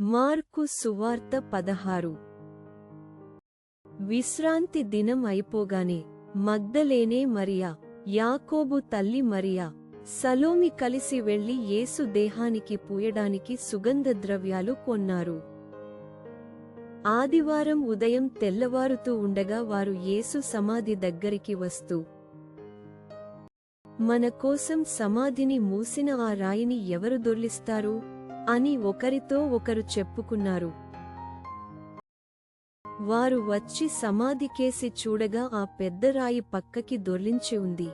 Mark సువార్త పదహారు. విశ్రాంతి దినం అయిపోగానే మగ్దలేనే మరియా యాకోబు తల్లి మరియా సలోమి కలిసి వెళ్ళి యేసు దేహానికి పూయడానికి సుగంధ ద్రవ్యాలు కొన్నారు. ఆదివారం ఉదయం తెల్లవారుతూ ఉండగా వారు యేసు సమాధి దగ్గరికి వస్తూ మన కోసం సమాధిని మూసిన ఆ రాయిని ఎవరు దొర్లిస్తారు? అని ఒకరితో ఒకరు చెప్పుకున్నారు. వారు వచ్చి సమాధికేసి చూడగా ఆ పెద్ద రాయి పక్కకి దొర్లించి ఉంది.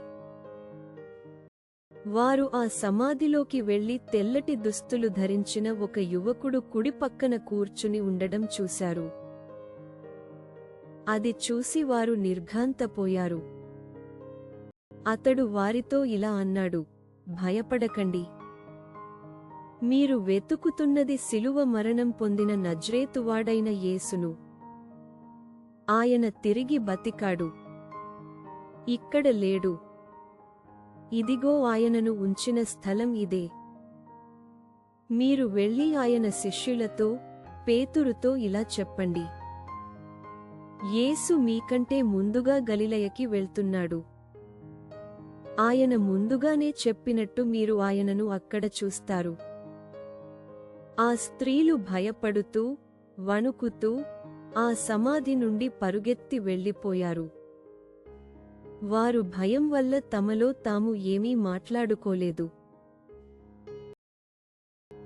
వారు ఆ సమాధిలోకి వెళ్ళి తెల్లటి దుస్తులు ధరించిన ఒక యువకుడు కుడి పక్కన కూర్చుని ఉండడం చూశారు. అది చూసి వారు నిర్ఘాంతపోయారు. అతడు వారితో ఇలా అన్నాడు భయపడకండి. మీరు వెతుకుతున్నది సిలువ మరణం పొందిన నజ్రేతువాడైన యేసును. ఆయన తిరిగి బతికాడు. ఇక్కడ లేడు. ఇదిగో ఆయనను ఉంచిన స్థలం ఇదే. మీరు వెళ్ళి ఆయన శిష్యులతో పేతురుతో ఇలా చెప్పండి. యేసు మీకంటే ముందుగా గలిలయకి వెళ్తున్నాడు. ఆయన ముందుగానే చెప్పినట్టు మీరు ఆయనను అక్కడ చూస్తారు. ఆ స్త్రీలు భయపడుతూ వణుకుతూ ఆ సమాధి నుండి పరుగెత్తి వెళ్ళిపోయారు. వారు భయం వల్ల తమలో తాము ఏమీ మాట్లాడుకోలేదు.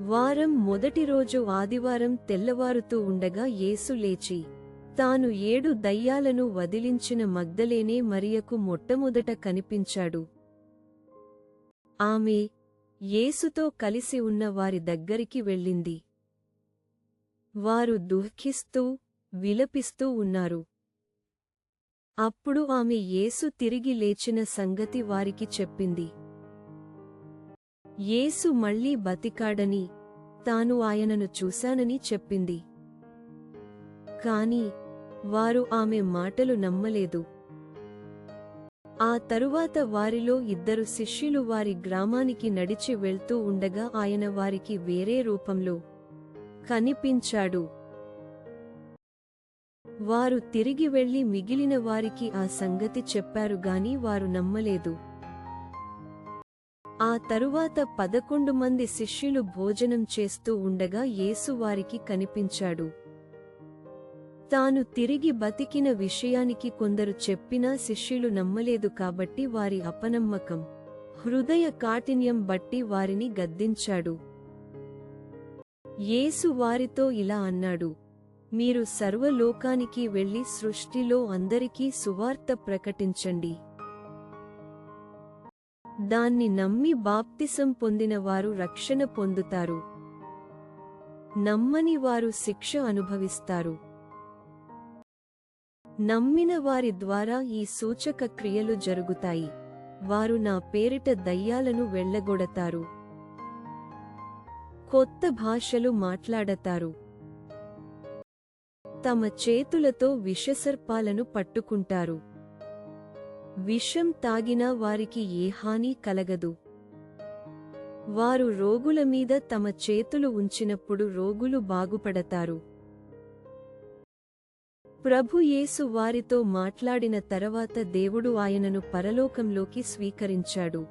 వారం మొదటి రోజు ఆదివారం తెల్లవారుతూ ఉండగా యేసు లేచి తాను ఏడు దయ్యాలను వదిలించిన మగ్దలేనే మరియకు మొట్టమొదట కనిపించాడు. ఆమె యేసుతో కలిసి ఉన్న వారి దగ్గరికి వెళ్ళింది. వారు దుఃఖిస్తూ విలపిస్తూ ఉన్నారు. అప్పుడు ఆమె యేసు తిరిగి లేచిన సంగతి వారికి చెప్పింది. యేసు మళ్ళీ బతికాడని తాను ఆయనను చూశానని చెప్పింది. కాని వారు ఆమె మాటలు నమ్మలేదు. ఆ తరువాత వారిలో ఇద్దరు శిష్యులు వారి గ్రామానికి నడిచి వెళ్తూ ఉండగా ఆయన వారికి వేరే రూపంలో కనిపించాడు. వారు తిరిగి వెళ్ళి మిగిలిన వారికి ఆ సంగతి చెప్పారు గాని వారు నమ్మలేదు. ఆ తరువాత పదకొండు మంది శిష్యులు భోజనం చేస్తూ ఉండగా యేసు వారికి కనిపించాడు. తాను తిరిగి బతికిన విషయానికి కొందరు చెప్పినా శిష్యులు నమ్మలేదు కాబట్టి వారి అపనమ్మకం హృదయ కాఠిన్యం బట్టి వారిని గద్దించాడు. యేసు వారితో ఇలా అన్నాడు మీరు సర్వలోకానికి వెళ్ళి సృష్టిలో అందరికీ సువార్త ప్రకటించండి. దాన్ని నమ్మి బాప్తిసం పొందిన వారు రక్షణ పొందుతారు. నమ్మని వారు శిక్ష అనుభవిస్తారు. నమ్మిన వారి ద్వారా ఈ సూచక క్రియలు జరుగుతాయి. వారు నా పేరిట దయ్యాలను వెళ్ళగొడతారు. కొత్త భాషలు మాట్లాడతారు. తమ చేతులతో విషసర్పాలను పట్టుకుంటారు. విషం తాగినా వారికి ఏ హాని కలగదు. వారు రోగుల మీద తమ చేతులు ఉంచినప్పుడు రోగులు బాగుపడతారు. ప్రభు యేసు వారితో మాట్లాడిన తరవాత దేవుడు ఆయనను పరలోకంలోకి స్వీకరించాడు.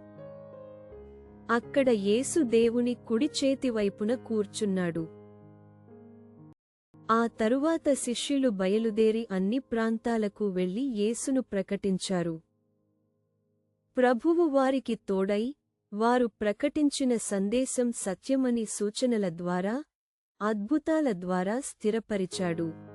అక్కడ యేసు దేవుని కుడి చేతి వైపున కూర్చున్నాడు. ఆ తరువాత శిష్యులు బయలుదేరి అన్ని ప్రాంతాలకు వెళ్ళి యేసును ప్రకటించారు. ప్రభువు వారికి తోడై వారు ప్రకటించిన సందేశం సత్యమని సూచనల ద్వారా అద్భుతాల ద్వారా స్థిరపరిచాడు.